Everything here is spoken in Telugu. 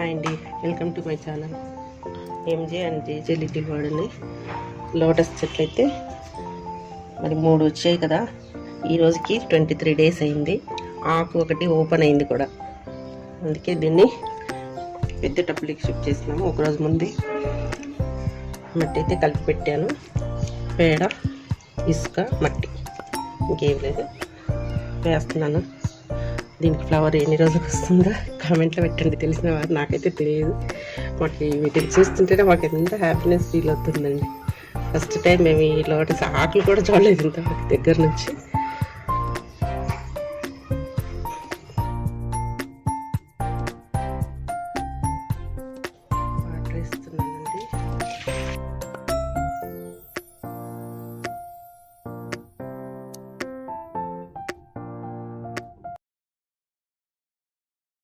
హాయ్ అండి. Welcome to my channel. MJ and JJ little వాడని లోటస్ చెట్లు అయితే మరి మూడు వచ్చాయి కదా. ఈ రోజుకి ట్వంటీ త్రీ డేస్ అయింది. ఆకు ఒకటి ఓపెన్ అయింది కూడా. అందుకే దీన్ని పెద్ద టబ్బులకి షిఫ్ట్ చేసినాము ఒకరోజు ముందే మట్టి అయితే కలిపి పెట్టాను. పేడ ఇసుక మట్టి. ఇంకేం లేదు. వేస్తున్నాను. దీనికి ఫ్లవర్ ఎన్ని రోజులకు వస్తుందో? కామెంట్లో పెట్టండి. తెలిసిన వారు నాకైతే తెలియదు. మాకు వీటిని చూస్తుంటేనే మాకు ఎంత హ్యాపీనెస్ ఫీల్ అవుతుందండి. ఫస్ట్ టైం మేము ఈ లోటస్ ఆకులు కూడా చూడలేదు ఇంత మాకు దగ్గర నుంచి. వాటర్